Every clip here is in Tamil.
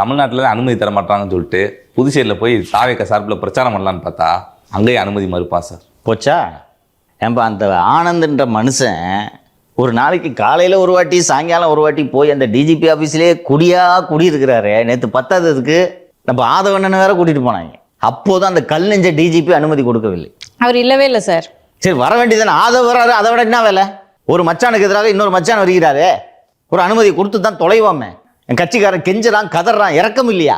தமிழ்நாட்டில் அனுமதி தர மாட்டாங்கன்னு சொல்லிட்டு புதுச்சேரியில் போய் தாவேக்க சார்பில் பிரச்சாரம் பண்ணலான்னு பார்த்தா அங்கேயே அனுமதி மறுப்பான் சார். போச்சா? ஏன்பா அந்த ஆனந்த்ன்ற மனுஷன் ஒரு நாளைக்கு காலையில் ஒரு வாட்டி சாயங்காலம் ஒரு வாட்டி போய் அந்த டிஜிபி ஆஃபீஸ்லேயே குடியா குடி இருக்கிறாரு நேற்று பத்தாததுக்கு நம்ம ஆதவண்ணனை வேற கூட்டிகிட்டு போனாங்க. அப்போதான் அந்த கல் நெஞ்ச டிஜிபி அனுமதி கொடுக்கவில்லை. அவர் இல்லவே இல்லை சார். சரி வர வேண்டியதானே ஆதவ வராரு அதை விட என்ன வேலை? ஒரு மச்சானுக்கு எதிராக இன்னொரு மச்சான் வருகிறாரே. ஒரு அனுமதி கொடுத்து தான் தொலைவாமே. என் கட்சிக்காரன் கெஞ்சுறான் கதறான் இறக்கம் இல்லையா?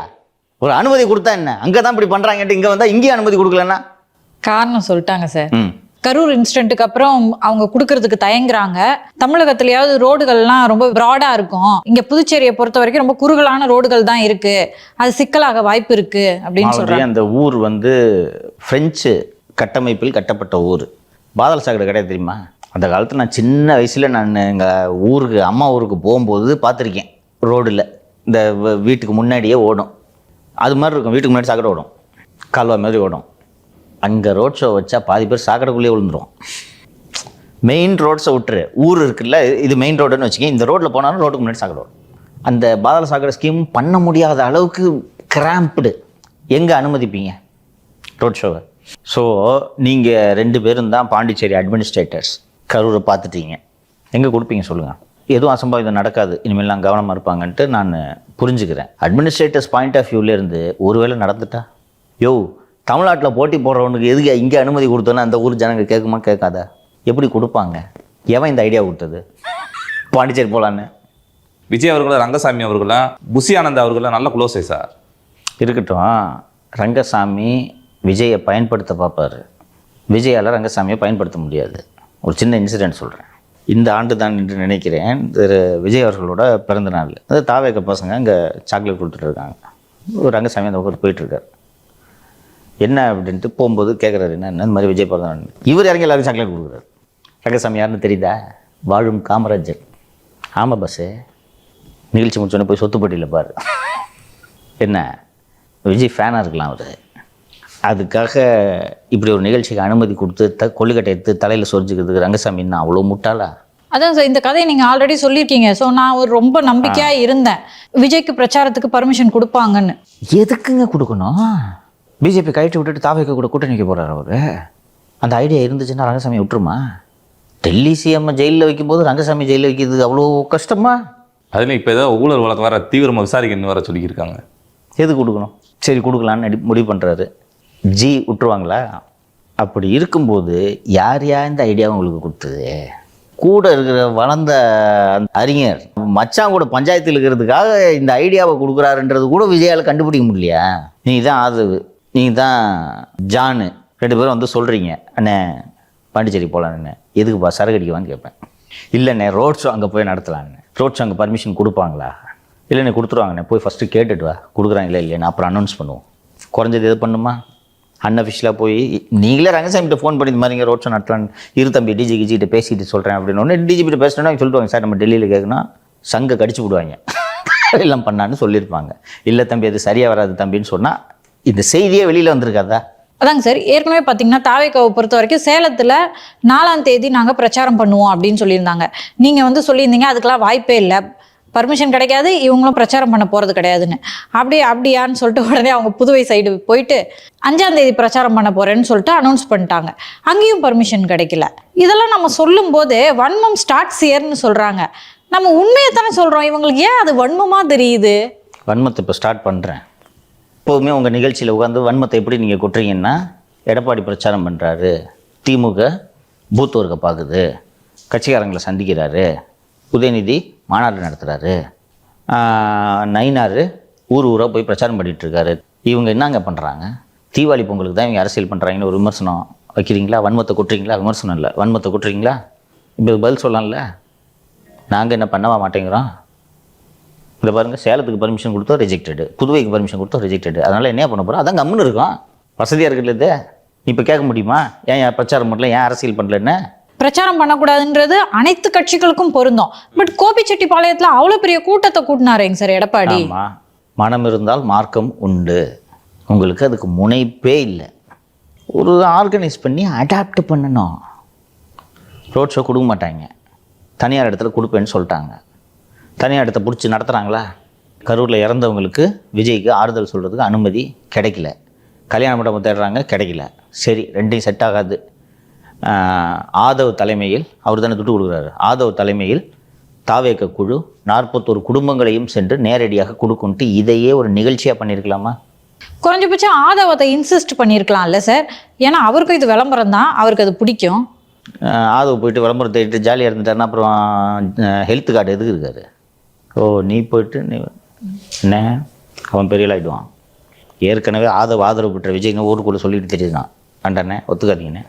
ஒரு அனுமதி கொடுத்தா என்ன? அங்கே தான் இப்படி பண்ணுறாங்கன்ட்டு இங்கே வந்தால் இங்கேயும் அனுமதி கொடுக்கலன்னா? காரணம் சொல்லிட்டாங்க சார். கரூர் இன்சிடென்ட்டுக்கு அப்புறம் அவங்க கொடுக்கறதுக்கு தயங்குறாங்க. தமிழகத்திலயாவது ரோடுகள்லாம் ரொம்ப ப்ராடா இருக்கும். இங்க புதுச்சேரியை பொறுத்த வரைக்கும் ரொம்ப குறுகலான ரோடுகள் தான் இருக்கு. அது சிக்கலாக வாய்ப்பு இருக்கு அப்படின்னு சொல்றாங்க. அந்த ஊர் வந்து பிரெஞ்சு கட்டமைப்பில் கட்டப்பட்ட ஊர். பாதல் சாக்கடை கிடையாது தெரியுமா? அந்த காலத்தில் நான் சின்ன வயசில் நான் எங்கள் ஊருக்கு அம்மா ஊருக்கு போகும்போது பார்த்துருக்கேன். ரோடில் இந்த வீட்டுக்கு முன்னாடியே ஓடும். அது மாதிரி இருக்கும் வீட்டுக்கு முன்னாடி சாக்கடை ஓடும். கால்வா மாதிரி ஓடும். அங்கே ரோட் ஷோ வச்சா பாதி பேர் சாக்கடைக்குள்ளேயே விழுந்துரும். மெயின் ரோட்ஸை விட்டுரு. ஊர் இருக்குல்ல இது மெயின் ரோடுன்னு வச்சுக்கோங்க இந்த ரோட்டில் போனாலும் ரோட்டுக்கு முன்னாடி சாக்கடை ஓடும். அந்த பாதாள சாக்கடை ஸ்கீம் பண்ண முடியாத அளவுக்கு கிராம்ப்டு எங்கே அனுமதிப்பீங்க ரோட் ஷோவை ஸோ நீங்கள் ரெண்டு பேரும் தான் பாண்டிச்சேரி அட்மினிஸ்ட்ரேட்டர்ஸ் கரூரை பார்த்துட்டீங்க. எங்கே கொடுப்பீங்க சொல்லுங்கள் எதுவும் அசம்பாவிதம் நடக்காது. இனிமேல்லாம் கவனமாக இருப்பாங்கன்ட்டு நான் புரிஞ்சுக்கிறேன். அட்மினிஸ்ட்ரேட்டர்ஸ் பாயிண்ட் ஆஃப் வியூலேருந்து ஒருவேளை நடந்துட்டா? யோ தமிழ்நாட்டில் போட்டி போடுறவனுக்கு எதுக்கு இங்கே அனுமதி கொடுத்தோன்னா அந்த ஊர் ஜனங்க கேட்குமா கேட்காதா? எப்படி கொடுப்பாங்க? எவன் இந்த ஐடியா கொடுத்தது? பாண்டிச்சேரி போகலான்னு விஜய் அவர்களும் ரங்கசாமி அவர்களும் புசி ஆனந்த் அவர்களும் நல்ல க்ளோஸே சார். இருக்கட்டும். ரங்கசாமி விஜயை பயன்படுத்த பார்ப்பாரு. விஜயால் ரங்கசாமியை பயன்படுத்த முடியாது. ஒரு சின்ன இன்சிடென்ட் சொல்கிறேன் இந்த ஆண்டு தான் என்று நினைக்கிறேன். திரு. விஜய் அவர்களோட பிறந்த நாள். அது தாவேக்க பசங்க அங்கே சாக்லேட் கொடுத்துட்ருக்காங்க ஒரு ரங்கசாமி அந்த பக்கம் போயிட்டுருக்காரு என்ன அப்படின்ட்டு போகும்போது கேட்குறாரு என்ன இந்த மாதிரி விஜய் பிறந்த நாள் இவர் இறங்கி எல்லாரும் சாக்லேட் கொடுக்குறாரு. ரங்கசாமி யாருன்னு தெரியுதா? வாழும் காமராஜர். ஆமாம் பஸ்ஸு நிகழ்ச்சி முடிச்சோன்னே போய் சொத்துப்பட்டியில் பாரு. என்ன? விஜய் ஃபேனாக இருக்கலாம் அவர். அதுக்காக இப்படி ஒரு நிகழ்ச்சிக்கு அனுமதி கொடுத்து த கொள்ளுக்கட்டை எடுத்து தலையில் சொரிஞ்சுக்கிறதுக்கு ரங்கசாமின்னா அவ்வளோ முட்டாளா? அதான் சார் இந்த கதையை நீங்க ஆல்ரெடி சொல்லியிருக்கீங்க. ஸோ நான் ஒரு ரொம்ப நம்பிக்கையா இருந்தேன். விஜய்க்கு பிரச்சாரத்துக்கு பர்மிஷன் கொடுப்பாங்கன்னு. எதுக்குங்க கொடுக்கணும்? பிஜேபி கழட்டி விட்டுட்டு தாவைக்க கூட கூட்டணி வைக்க போகிறார் அவர். அந்த ஐடியா இருந்துச்சுன்னா ரங்கசாமி விட்டுருமா? டெல்லி சிஎம் ஜெயிலில் வைக்கும்போது ரங்கசாமி ஜெயிலில் வைக்கிறது அவ்வளோ கஷ்டமா? அதுலேயும் இப்போ ஏதோ ஊழல் வழக்கு வேற தீவிரமாக விசாரிக்கணும்னு வேற சொல்லியிருக்காங்க. எது கொடுக்கணும்? சரி கொடுக்கலான்னு முடிவு பண்ணுறாரு ஜி விட்டுருவாங்களா? அப்படி இருக்கும்போது யார் யார் இந்த ஐடியா உங்களுக்கு கொடுத்தது? கூட இருக்கிற வளர்ந்த அந்த அறிஞர் மச்சான் கூட பஞ்சாயத்தில் இருக்கிறதுக்காக இந்த ஐடியாவை கொடுக்குறாருன்றது கூட விஜயால கண்டுபிடிக்க முடியலையா? நீ தான் ஆதவு நீ தான் ஜானு. ரெண்டு பேரும் வந்து சொல்கிறீங்க அண்ணே பாண்டிச்சேரி போகலான்னு எதுக்குப்பா சரக்கு அடிக்கவான்னு கேட்பேன். இல்லைண்ணே ரோட் ஷோ அங்கே போய் நடத்தலான்னு ரோட் ஷோ அங்கே பர்மிஷன் கொடுப்பாங்களா? இல்லைண்ணே கொடுத்துருவாங்கண்ணே. போய் ஃபஸ்ட்டு கேட்டுட்டு வா. கொடுக்குறாங்களா இல்லையா? அப்புறம் அனௌன்ஸ் பண்ணுவோம். குறைஞ்சது எது பண்ணுமா? அன்அஃபிஷியலாக போய் நீங்களே ரங்கசாமிகிட்ட ஃபோன் பண்ணி இந்த மாதிரிங்க ரோட் ஷோ நடத்தலான்னு இரு தம்பி டிஜி கிஜிகிட்ட பேசிட்டு சொல்கிறேன் அப்படின்னு ஒன்று டிஜிபிட்ட பேசினோன்னா சொல்லிடுவாங்க சார் நம்ம டெல்லியில் கேட்கணும் சங்க கடிச்சு விடுவாங்க எல்லாம் பண்ணான்னு சொல்லியிருப்பாங்க. இல்லை தம்பி அது சரியாக வராது தம்பின்னு சொன்னால் இந்த செய்தியே வெளியில் வந்திருக்காதா? அதாங்க சார் ஏற்கனவே பார்த்தீங்கன்னா தாவேக்காவை பொறுத்த வரைக்கும் சேலத்தில் நாலாம் தேதி நாங்கள் பிரச்சாரம் பண்ணுவோம் அப்படின்னு சொல்லியிருந்தாங்க. நீங்கள் வந்து சொல்லியிருந்தீங்க அதுக்கெல்லாம் வாய்ப்பே இல்லை. பர்மிஷன் கிடைக்காது இவங்களும் பிரச்சாரம் பண்ண போகிறது கிடையாதுன்னு. அப்படி அப்படியான்னு சொல்லிட்டு உடனே அவங்க புதுவை சைடு போயிட்டு அஞ்சாம் தேதி பிரச்சாரம் பண்ண போகிறேன்னு சொல்லிட்டு அனௌன்ஸ் பண்ணிட்டாங்க. அங்கேயும் பர்மிஷன் கிடைக்கல. இதெல்லாம் நம்ம சொல்லும்போது வன்மம் ஸ்டார்ட்ஸ் இயர்னு சொல்கிறாங்க நம்ம உண்மையை தானே சொல்கிறோம் இவங்களுக்கு ஏன் அது வன்மமாக தெரியுது? வன்மத்தை இப்போ ஸ்டார்ட் பண்ணுறேன் எப்போவுமே உங்கள் நிகழ்ச்சியில் உட்காந்து வன்மத்தை எப்படி நீங்கள் கொட்டுறீங்கன்னா எடப்பாடி பிரச்சாரம் பண்ணுறாரு திமுக பூத் ஒர்க்கை பார்க்குது கட்சிக்காரங்களை சந்திக்கிறாரு. உதயநிதி மாநாடு நடத்துகிறாரு நயினார் ஊர் ஊராக போய் பிரச்சாரம் பண்ணிகிட்ருக்காரு இவங்க என்னங்க பண்ணுறாங்க தீபாவளி பொங்கலுக்கு தான் இவங்க அரசியல் பண்ணுறாங்கன்னு ஒரு விமர்சனம் வைக்கிறீங்களா? வன்மத்தை கொட்டுறீங்களா? விமர்சனம் இல்லை. வன்மத்தை கொட்டுறீங்களா? இப்போ பதில் சொல்லலாம்ல. நாங்கள் என்ன பண்ணவா மாட்டேங்கிறோம்? இதை பாருங்க சேலத்துக்கு பர்மிஷன் கொடுத்தோம் ரிஜெக்டடு புதுவைக்கு பர்மிஷன் கொடுத்தோம் ரிஜெக்டடு அதனால் என்ன பண்ண போகிறோம் அதான் கம்முன்னு இருக்கும். வசதியாக இருக்கிறது இது? இப்போ கேட்க முடியுமா? ஏன் ஏன் பிரச்சாரம் பண்ணல? ஏன் அரசியல் பண்ணலன்னு? பிரச்சாரம் பண்ணக்கூடாதுன்றது அனைத்து கட்சிகளுக்கும் பொருந்தும். பட் கோபிச்செட்டிப்பாளையத்தில் அவ்வளவு பெரிய கூட்டத்தை கூட்டினாருங்க சார் எடப்பாடி. மனம் இருந்தால் மார்க்கம் உண்டு. உங்களுக்கு அதுக்கு முனைப்பே இல்லை. ஒரு ஆர்கனைஸ் பண்ணி அடாப்ட் பண்ணணும். ரோட் ஷோ கொடுக்க மாட்டாங்க. தனியார் இடத்துல கொடுப்பேன்னு சொல்லிட்டாங்க. தனியார் இடத்த பிடிச்சி நடத்துகிறாங்களா கரூரில் இறந்தவங்களுக்கு விஜய்க்கு ஆறுதல் சொல்கிறதுக்கு அனுமதி கிடைக்கல. கல்யாண மண்டபம் தேடுறாங்க கிடைக்கல. சரி ரெண்டையும் செட் ஆகாது. ஆதவ் தலைமையில் அவர் தானே துட்டு கொடுக்குறாரு. ஆதவ் தலைமையில் தாவேக்க குழு நாற்பத்தோரு குடும்பங்களையும் சென்று நேரடியாக கொடுக்குன்ட்டு இதையே ஒரு நிகழ்ச்சியாக பண்ணியிருக்கலாமா? குறைஞ்சபட்சம் ஆதவத்தை இன்சிஸ்ட் பண்ணியிருக்கலாம்ல சார் ஏன்னா அவருக்கும் இது விளம்பரம் தான். அவருக்கு அது பிடிக்கும். ஆதவ் போயிட்டு விளம்பரம் தேடிட்டு ஜாலியாக இருந்துட்டாருன்னா அப்புறம் ஹெல்த் கார்டு எதுக்கு இருக்காரு? ஓ நீ போயிட்டு நீ என்ன? அவன் பெரிய ஆகிடுவான் ஏற்கனவே ஆதவ் ஆதரவு பெற்ற விஜய்ங்க ஊருக்குள்ளே சொல்லிட்டு தெரியுதான் அண்டண்ணே ஒத்துக்காதீங்கண்ணே.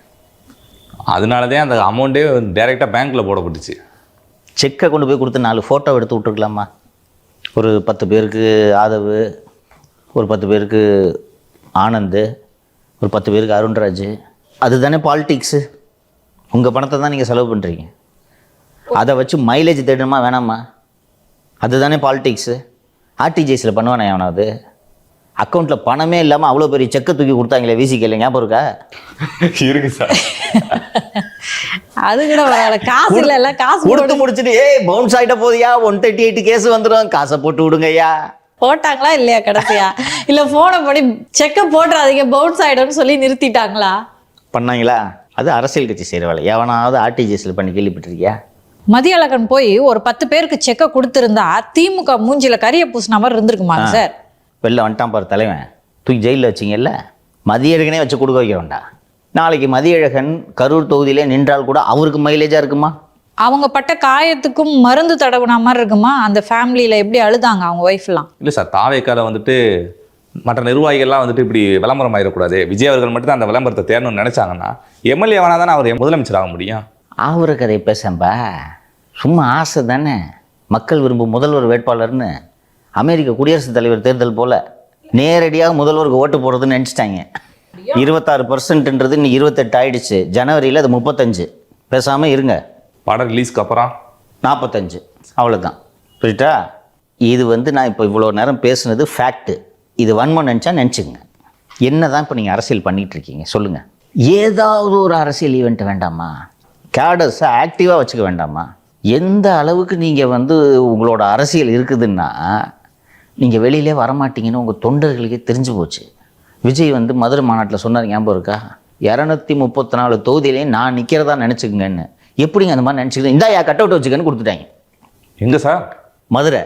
அதனால தான் அந்த அமௌண்ட்டே டைரெக்டாக பேங்க்கில் போடப்பட்டுச்சு. செக்கை கொண்டு போய் கொடுத்து நாலு ஃபோட்டோ எடுத்து விட்டுருக்கலாமா? ஒரு பத்து பேருக்கு ஆதவு ஒரு பத்து பேருக்கு ஆனந்த் ஒரு பத்து பேருக்கு அருண்ராஜ். அதுதானே பாலிட்டிக்ஸு உங்கள் பணத்தை தான் நீங்கள் செலவு பண்ணுறீங்க அதை வச்சு மைலேஜ் தேடணுமா வேணாமா? அதுதானே பாலிடிக்ஸு ஆர்டிஜிஎஸில் பண்ணுவானே அவனாவது அக்கௌண்ட்டில் பணமே இல்லாமல் அவ்வளோ பெரிய செக்கை தூக்கி கொடுத்தாங்களே விசிக்கல ஞாபகம் இருக்கா? இருக்கு சார். அது கூட காசு இல்ல இல்ல காசு கொடுத்து முடிச்சுட்டு ஏய் பவுன்ஸ் ஆகிட்ட போதியா? ஒன் தேர்ட்டி எயிட் கேஸ் வந்துடும் காசை போட்டு விடுங்கய்யா போட்டாங்களா இல்லையா கடைசியா? இல்ல போனை படி செக்க போட்டுறாதீங்க பவுன்ஸ் ஆயிடும்னு சொல்லி நிறுத்திட்டாங்களா? பண்ணாங்களா? அது அரசியல் கட்சி செய்கிற வேலை. எவனாவது ஆர்டிஜிஎஸ்ல பண்ணி கேள்விப்பட்டிருக்கியா? மதியழகன் போய் ஒரு பத்து பேருக்கு செக்க கொடுத்திருந்தா திமுக மூஞ்சில கரிய பூசின மாதிரி இருந்திருக்குமாங்க சார். வெளில வந்துட்டான் பாரு தலைவன். தூக்கி ஜெயிலில் வச்சிங்கல்ல? மதியழகனே வச்சு கொடுக்க வைக்க வேண்டாம் நாளைக்கு மதியழகன் கரூர் தொகுதியிலே நின்றால் கூட அவருக்கு மைலேஜாக இருக்குமா? அவங்க பட்ட காயத்துக்கும் மருந்து தடவுன மாதிரி இருக்குமா? அந்த ஃபேமிலியில எப்படி அழுதாங்க அவங்க ஒய்ஃப்லாம் இல்லை சார் தாவேக்கால வந்துட்டு மற்ற நிர்வாகிகள்லாம் வந்துட்டு இப்படி விளம்பரம் ஆயிடக்கூடாது. விஜய் அவர்கள் மட்டும் தான் அந்த விளம்பரத்தை தேடணும்னு நினைச்சாங்கன்னா எம்எல்ஏ வேணா தானே அவர் முதலமைச்சர் ஆக முடியும்? ஆவுற கதை பேசம்பா சும்மா ஆசை தானே. மக்கள் விரும்பும் முதல்வர் வேட்பாளர்னு. அமெரிக்க குடியரசுத் தலைவர் தேர்தல் போல நேரடியாக முதல்வருக்கு ஓட்டு போடுறதுன்னு நினச்சிட்டாங்க. இருபத்தாறு பர்சன்ட்ன்றது இன்னைக்கு இருபத்தெட்டு ஆயிடுச்சு. ஜனவரியில் அது முப்பத்தஞ்சு. பேசாமல் இருங்க. படம் ரிலீஸ்க்கு அப்புறம்? நாற்பத்தஞ்சு அவ்வளோதான் புரியுதா? இது வந்து நான் இப்போ இவ்வளோ நேரம் பேசுனது ஃபேக்ட்டு இது வன்மம் நினச்சா நினச்சிங்க என்ன தான் இப்போ நீங்கள் அரசியல் பண்ணிட்டு இருக்கீங்க? சொல்லுங்கள் ஏதாவது ஒரு அரசியல் ஈவெண்ட் வேண்டாமா? கேடர்ஸை ஆக்டிவாக வச்சுக்க வேண்டாமா? எந்த அளவுக்கு நீங்கள் வந்து உங்களோட அரசியல் இருக்குதுன்னா நீங்கள் வெளியிலே வரமாட்டீங்கன்னு உங்கள் தொண்டர்களுக்கே தெரிஞ்சு போச்சு. விஜய் வந்து மதுரை மாநாட்டில் சொன்னார் ஞாபகம் இருக்கா? இரநூத்தி முப்பத்தி நாலு தொகுதியிலையும் நான் நிற்கிறதா நினச்சிக்கங்கன்னு. எப்படிங்க அந்த மாதிரி நினச்சிக்கிது இந்தா யா கட் அவுட் வச்சுக்கன்னு கொடுத்துட்டாங்க. எங்க சார் மதுரை.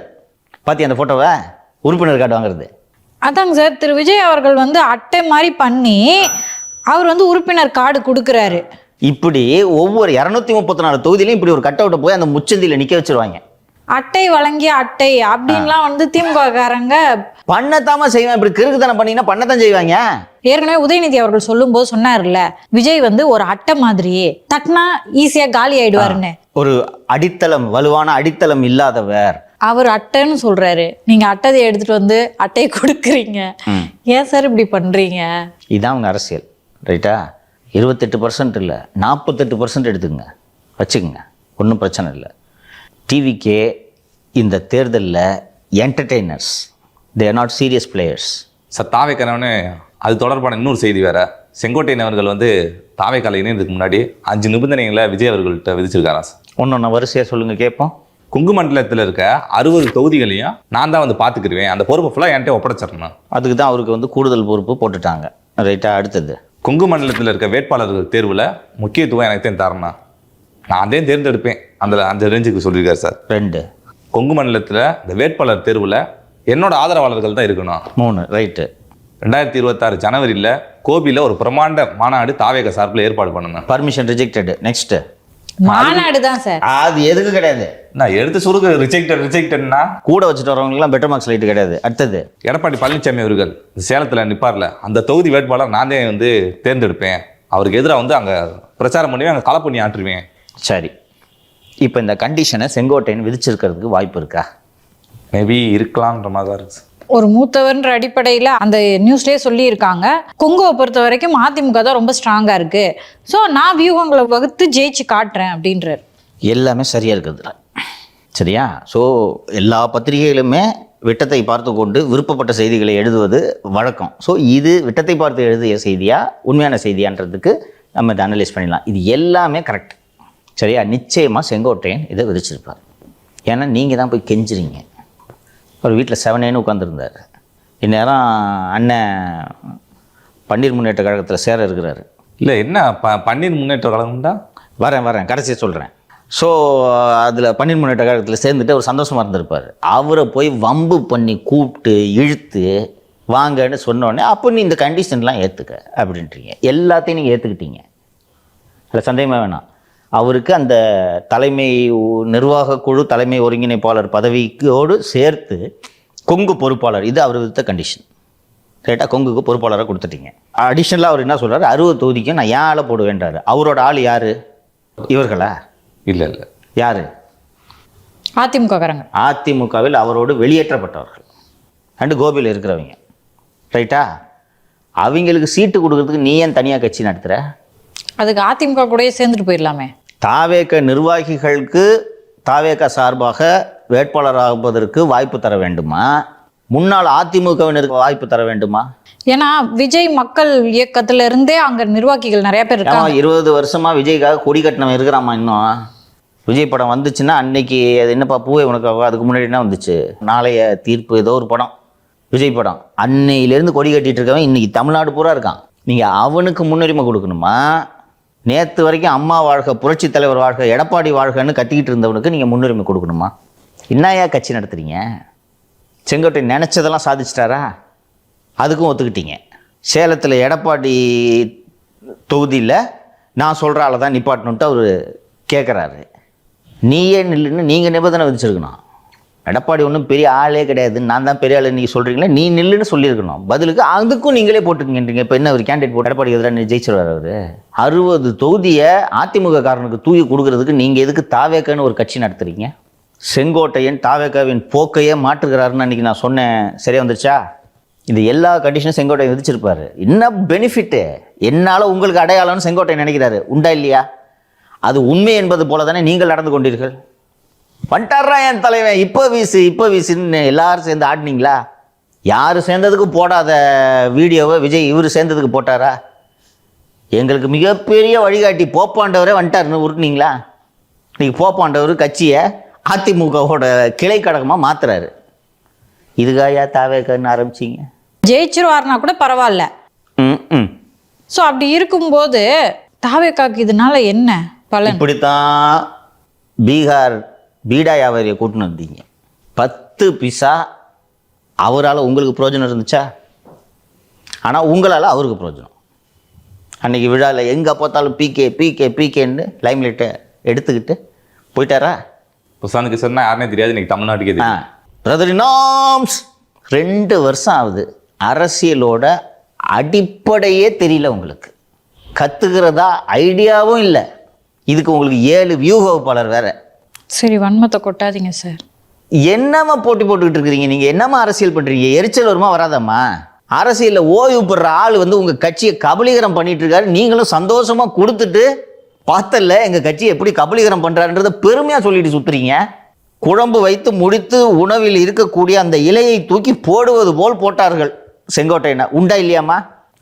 பாத்தி அந்த ஃபோட்டோவை உறுப்பினர் கார்டு வாங்குறது. அதாங்க சார் திரு விஜய் அவர்கள் வந்து அட்டை மாதிரி பண்ணி அவர் வந்து உறுப்பினர் கார்டு கொடுக்குறாரு. இப்படி ஒவ்வொரு இரநூத்தி முப்பத்தி நாலு தொகுதியிலையும் இப்படி ஒரு கட் அவுட்டை போய் அந்த முச்சந்தியில் நிற்க வச்சிருவாங்க. அட்டை வழங்கிய அட்டை அப்படின்லாம் வந்து திமுக காரங்க பண்ணத்தாம செய்வேன். இப்படி கிறுக்கு தானே பண்ணீங்கன்னா பண்ணத்தான் செய்வாங்க. ஏற்கனவே உதயநிதி அவர்கள் சொல்லும்போது சொன்னார்ல விஜய் வந்து ஒரு அட்டை மாதிரியே தட்டினா ஈஸியா காலி ஆயிடுவாருன்னு. ஒரு அடித்தளம் வலுவான அடித்தளம் இல்லாதவர். அவர் அட்டைன்னு சொல்றாரு. நீங்க அட்டை எடுத்துட்டு வந்து அட்டையை கொடுக்குறீங்க. ஏன் சார் இப்படி பண்றீங்க? இதான் அவங்க அரசியல். ரைட்டா? இருபத்தெட்டு பர்சன்ட் இல்லை நாற்பத்தெட்டு பர்சன்ட் எடுத்துக்கங்க. வச்சுக்கோங்க. ஒன்றும் பிரச்சனை இல்லை. டிவிக்கே இந்த தேர்தலில் entertainers they are not serious players sir தாவேக்கானவனே அது தொடர்பான இன்னொரு செய்தி வேற. செங்கோட்டையன் அவர்கள் வந்து தாவேக்கால இணையதுக்கு முன்னாடி அஞ்சு நிபந்தனைகளை விஜய் அவர்கள்ட்ட விதிச்சிருக்காராம் சார்? ஒன்று ஒன்று வரிசையாக சொல்லுங்கள் கேட்போம். கொங்கு மண்டலத்தில் இருக்க அறுபது தொகுதிகளையும் நான் தான் வந்து பார்த்துக்கிருவேன். அந்த பொறுப்பு ஃபுல்லாக என்கிட்ட ஒப்படைச்சிடணும். அதுக்கு தான் அவருக்கு வந்து கூடுதல் பொறுப்பு போட்டுட்டாங்க. ரைட்டா அடுத்தது. கொங்கு மண்டலத்தில் இருக்க வேட்பாளர்கள் தேர்வில் முக்கியத்துவம் எனக்கு தான் தரணும். நான் தான் தேர்ந்தெடுப்பேன். அந்த அந்த ரேஞ்சுக்கு சொல்லியிருக்காரு சார். ரெண்டு. கொங்கு மண்டலத்தில் இந்த வேட்பாளர் தேர்வில் என்னோட ஆதரவாளர்கள் தான் இருக்கணும். மூணு ரைட்டு. ரெண்டாயிரத்தி இருபத்தாறு ஜனவரியில் கோபியில் ஒரு பிரமாண்ட மாநாடு தாவேக சார்பில் ஏற்பாடு பண்ணணும் பர்மிஷன் ரிஜெக்டட் நெக்ஸ்ட்டு மாநாடு தான் சார். அது எதுக்கு கிடையாது. நான் எடுத்து சுருக்க ரிஜெக்டட் ரிஜெக்டட்னா கூட வச்சுட்டு வரவங்களுக்குலாம் பெட்டர் மார்க்ஸ் லைட்டு கிடையாது. அடுத்தது. எடப்பாடி பழனிசாமி அவர்கள் சேலத்தில் நிற்பார்ல அந்த தொகுதி வேட்பாளர் நான் தான் வந்து தேர்ந்தெடுப்பேன். அவருக்கு எதிராக வந்து அங்கே பிரச்சாரம் பண்ணி அங்கே களை பண்ணி ஆற்றுவேன். சரி. இப்போ இந்த கண்டிஷனை செங்கோட்டையன் விதிச்சிருக்கிறதுக்கு வாய்ப்பு இருக்கா? மேபி இருக்கலாம்ன்ற மாதிரி தான் இருக்கு. ஒரு மூத்தவர்ன்ற அடிப்படையில் அந்த நியூஸ்லேயே சொல்லியிருக்காங்க. கொங்குவை பொறுத்த வரைக்கும் அதிமுக தான் ரொம்ப ஸ்ட்ராங்காக இருக்கு. ஸோ நான் வியூகங்களை வகுத்து ஜெயிச்சு காட்டுறேன் அப்படின்றார். எல்லாமே சரியாக இருக்குதுல சரியா? ஸோ எல்லா பத்திரிகைகளுமே விட்டத்தை பார்த்து கொண்டு விருப்பப்பட்ட செய்திகளை எழுதுவது வழக்கம். ஸோ இது விட்டத்தை பார்த்து எழுதிய செய்தியா உண்மையான செய்தியான்றதுக்கு நம்ம இதை அனலைஸ் பண்ணிடலாம். இது எல்லாமே கரெக்ட் சரியா? நிச்சயமாக செங்கோட்டையன் இதை விதிச்சிருப்பார். ஏன்னா நீங்கள் தான் போய் கெஞ்சுறீங்க. அவர் வீட்டில் செவனேன்னு உட்காந்துருந்தார் இந்நேரம் அண்ணன் பன்னீர் முன்னேற்ற கழகத்தில் சேர இருக்கிறாரு. இல்லை என்ன? ப பன்னீர் முன்னேற்ற கழகம் தான் வரேன் வரேன். கடைசியாக சொல்கிறேன் ஸோ அதில் பன்னீர் முன்னேற்ற கழகத்தில் சேர்ந்துட்டு அவர் சந்தோஷமாக இருந்திருப்பார். அவரை போய் வம்பு பண்ணி கூப்பிட்டு இழுத்து வாங்கன்னு சொன்ன உடனே அப்போ நீ இந்த கண்டிஷன்லாம் ஏற்றுக்க அப்படின்றீங்க. எல்லாத்தையும் நீங்கள் ஏற்றுக்கிட்டீங்க அதில் சந்தேகமே வேணாம். அவருக்கு அந்த தலைமை நிர்வாக குழு தலைமை ஒருங்கிணைப்பாளர் பதவிக்கோடு சேர்த்து கொங்கு பொறுப்பாளர். இது அவர் வித்த கண்டிஷன் ரைட்டாக கொங்குக்கு பொறுப்பாளராக கொடுத்துட்டீங்க. அடிஷ்னலாக அவர் என்ன சொல்றாரு? அறுபது தொகுதிக்கு நான் ஏன் ஆளை போடுவேன்றாரு. அவரோட ஆள் யார்? இவர்களா? இல்லை இல்லை. யார்? அதிமுக காரங்க. அதிமுகவில் அவரோடு வெளியேற்றப்பட்டவர்கள். அண்டு கோபியில் இருக்கிறவங்க. ரைட்டா அவங்களுக்கு சீட்டு கொடுக்கறதுக்கு நீ ஏன் தனியாக கட்சி நடத்துகிற அதுக்கு அதிமுக கூடயே சேர்ந்துட்டு போயிடலாமே. தாவேக நிர்வாகிகளுக்கு தாவேக சார்பாக வேட்பாளராகுவதற்கு வாய்ப்பு தர வேண்டுமா? முன்னாள் அதிமுகவினருக்கு வாய்ப்பு தர வேண்டுமா? ஏன்னா விஜய் மக்கள் இயக்கத்துல இருந்தே அங்க நிர்வாகிகள் நிறைய பேர் இருக்காங்க. இருபது வருஷமா விஜய்க்காக கொடி கட்டினவன் இருக்கிறாமா இன்னும். விஜய் படம் வந்துச்சுன்னா அன்னைக்கு அது என்னப்பா பூவே உனக்கு அதுக்கு முன்னாடி என்ன வந்துச்சு? நாளைய தீர்ப்பு ஏதோ ஒரு படம். விஜய் படம். அன்னையிலேருந்து கொடி கட்டிட்டு இருக்கவன் இன்னைக்கு தமிழ்நாடு பூரா இருக்கான். நீங்கள் அவனுக்கு முன்னுரிமை கொடுக்கணுமா? நேற்று வரைக்கும் அம்மா வாழ்க புரட்சி தலைவர் வாழ்க எடப்பாடி வாழ்கன்னு கத்திக்கிட்டு இருந்தவனுக்கு நீங்கள் முன்னுரிமை கொடுக்கணுமா? என்னையா கட்சி நடத்துகிறீங்க செங்கோட்டை நினச்சதெல்லாம் சாதிச்சிட்டாரா? அதுக்கும் ஒத்துக்கிட்டீங்க. சேலத்தில் எடப்பாடி தொகுதியில் நான் சொல்கிற ஆளை தான் நிப்பாட்டணுன்ட்டு அவர் கேட்குறாரு நீயே நில்லுன்னு நீங்கள் நிபந்தனை விதிச்சிருக்கணும். எடப்பாடி ஒன்றும் பெரிய ஆளே கிடையாது. நான் தான் பெரிய ஆளு நீங்கள் சொல்கிறீங்களே நீ நில்லுன்னு சொல்லியிருக்கணும். பதிலுக்கு அதுக்கும் நீங்களே போட்டுக்கங்கன்றீங்க. இப்போ என்ன ஒரு கேண்டிடேட் போட்டு எடப்பாடி எதிராக ஜெயிச்சிருவார் அவர்? அறுபது தொகுதியை அதிமுக காரனுக்கு தூக்கி கொடுக்கறதுக்கு நீங்கள் எதுக்கு தாவேக்கன்னு ஒரு கட்சி நடத்துறீங்க? செங்கோட்டையன் தாவேக்காவின் போக்கையே மாற்றுகிறாருன்னு அன்றைக்கி நான் சொன்னேன். சரியா வந்துருச்சா? இது எல்லா கண்டிஷனும் செங்கோட்டையன் விதிச்சிருப்பார். என்ன பெனிஃபிட்டு என்னால் உங்களுக்கு அடையாளம்னு செங்கோட்டையன் நினைக்கிறாரு. உண்டா இல்லையா? அது உண்மை என்பது போல தானே நீங்கள் நடந்து கொண்டீர்கள்? வந்துட்டாரா என் தலைவன். இப்போ வீசு இப்போ வீசுன்னு எல்லாரும் சேர்ந்து ஆடினீங்களா? யார் சேர்ந்ததுக்கு போடாத வீடியோவை விஜய் இவர் சேர்ந்ததுக்கு போட்டாரா? எங்களுக்கு மிகப்பெரிய வழிகாட்டி போப்பாண்டவரே வந்துட்டாருன்னு உருட்டுனீங்களா இன்னைக்கு போப்பாண்டவர் கட்சியை அதிமுகவோட கிளை கழகமாக மாத்துறாரு. இதுக்காயா தாவேக்கன்னு ஆரம்பிச்சிங்க? ஜெயிச்சிருவாருனா கூட பரவாயில்ல. ம் சோ அப்படி இருக்கும்போது தாவேக்காக்கு இதனால என்ன பலன்? இப்படித்தான் பீகார் பீடா வியாபாரியை கூட்டின்னு வந்தீங்க. பத்து பிசா அவரால் உங்களுக்கு பிரயோஜனம் இருந்துச்சா? ஆனால் உங்களால் அவருக்கு பிரயோஜனம் அன்னைக்கு விழாவில் எங்கே பார்த்தாலும் பிகே பிகே பிகேன்னு லைம்லைட்டை எடுத்துக்கிட்டு போயிட்டாரா? பிரசாந்த் கிஷோர்னா யாருனே தெரியாது இன்னைக்கு தமிழ்நாட்டுக்கே ஆ. பிரதர் நாம்ஸ் ரெண்டு வருஷம் ஆகுது. அரசியலோட அடிப்படையே தெரியல உங்களுக்கு. கற்றுக்கிறதா ஐடியாவும் இல்லை. இதுக்கு உங்களுக்கு ஏழு வியூ வகுப்பாளர் வேற. சரி வன்மத்தை கொட்டாதீங்க சார். என்னம்மா போட்டி போட்டுக்கிட்டு இருக்கிறீங்க? நீங்கள் என்னம்மா அரசியல் பண்ணுறீங்க எரிச்சல் வருமா வராதம்மா? அரசியலில் ஓய்வு பெற ஆள் வந்து உங்கள் கட்சியை கபலீகரம் பண்ணிட்டு இருக்காரு. நீங்களும் சந்தோஷமாக கொடுத்துட்டு பார்த்தல எங்கள் கட்சி எப்படி கபலீகரம் பண்ணுறாருன்றத பெருமையாக சொல்லிட்டு சுத்துறீங்க. குழம்பு வைத்து முடித்து உணவில் இருக்கக்கூடிய அந்த இலையை தூக்கி போடுவது போல் போட்டார்கள் செங்கோட்டையனை. உண்டா இல்லையாம்மா?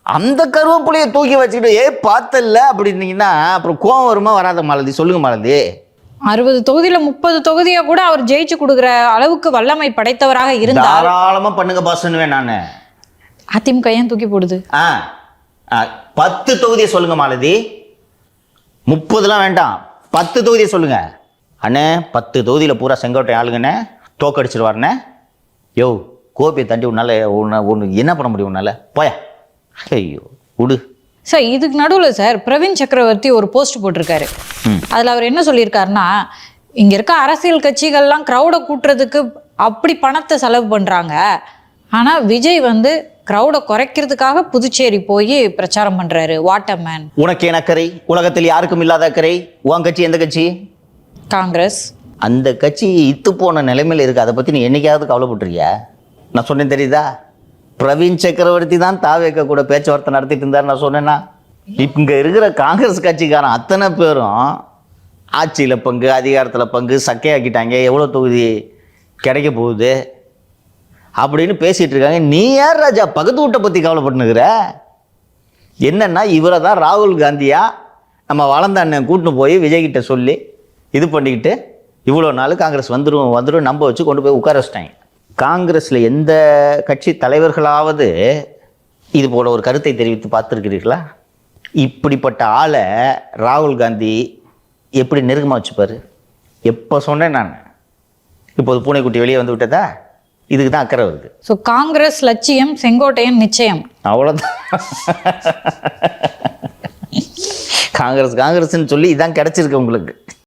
அந்த கருவேப்பிலையை தூக்கி வச்சுக்கிட்டு ஏ பார்த்தல அப்படின்னீங்கன்னா அப்புறம் கோவம் வருமா வராத மாலதி? சொல்லுங்க மாலதி. அறுபது தொகுதியில முப்பது தொகுதியை கூட அவர் ஜெயிச்சு கொடுக்குற அளவுக்கு வல்லமை படைத்தவராக இருந்தால் தாராளமா பண்ணுங்க பாஸ்ன்னுவேன் நான். அதிமுக ஏன் தூக்கி போடுது? ஆ ஆ, பத்து தொகுதியை சொல்லுங்க மாலதி. முப்பதுலாம் வேண்டாம். பத்து தொகுதியை சொல்லுங்க. அண்ணே பத்து தொகுதியில் பூரா செங்கோட்டை ஆளுங்கண்ணே தோக்கடிச்சிருவாருண்ணே யோ கோபியை தண்டி உன்னால உன்னை ஒன்று என்ன பண்ண முடியும் உன்னால? போயா. ஐயோ விடு. சார் இதுக்கு நடுவில் சார் பிரவீன் சக்கரவர்த்தி ஒரு போஸ்ட் போட்டிருக்காரு. அதில் அவர் என்ன சொல்லியிருக்காருன்னா இங்கே இருக்க அரசியல் கட்சிகள்லாம் க்ரௌடை கூட்டுறதுக்கு அப்படி பணத்தை செலவு பண்ணுறாங்க ஆனால் விஜய் வந்து க்ரௌடை குறைக்கிறதுக்காக புதுச்சேரி போய் பிரச்சாரம் பண்ணுறாரு வாட்டர் மேன் உனக்கு ஏன் அக்கறை? உலகத்தில் யாருக்கும் இல்லாத அக்கறை? உன் கட்சி எந்த கட்சி? காங்கிரஸ். அந்த கட்சி இத்து போன நிலைமையில் இருக்கு. அதை பற்றி நீ என்னைக்காவது கவலைப்பட்டிருக்கியா? நான் சொன்னேன் தெரியுதா? பிரவீன் சக்கரவர்த்தி தான் தாவேக்க கூட பேச்சுவார்த்தை நடத்திட்டு இருந்தார் நான் சொன்னேன்னா இங்கே இருக்கிற காங்கிரஸ் கட்சிக்காரன் அத்தனை பேரும் ஆட்சியில் பங்கு அதிகாரத்தில் பங்கு சக்கையாக்கிட்டாங்க எவ்வளோ தொகுதி கிடைக்க போகுது அப்படின்னு பேசிகிட்டு இருக்காங்க. நீ யார் ராஜா? பகுத்து வீட்டை பற்றி கவலைப்பட்டுனுக்குற? என்னென்னா இவரை தான் ராகுல் காந்தியாக நம்ம வளர்ந்த அண்ணன் கூட்டின்னு போய் விஜய்கிட்ட சொல்லி இது பண்ணிக்கிட்டு இவ்வளோ நாள் காங்கிரஸ் வந்துடும் வந்துடும் நம்ப வச்சு கொண்டு போய் உட்கார வச்சிட்டாங்க. காங்கிரஸில் எந்த கட்சி தலைவர்களாவது இது போல ஒரு கருத்தை தெரிவித்து பார்த்துருக்கிறீர்களா? இப்படிப்பட்ட ஆளை ராகுல் காந்தி எப்படி நெருக்கமாக வச்சுப்பார்? எப்போ சொன்னேன் நான்? இப்போது பூனைக்குட்டி வெளியே வந்து விட்டதா? இதுக்கு தான் அக்கறை வருது. ஸோ காங்கிரஸ் லட்சியம் செங்கோட்டையன் நிச்சயம். அவ்வளோதான் காங்கிரஸ் காங்கிரஸ்ன்னு சொல்லி இதான் கிடச்சிருக்கு உங்களுக்கு.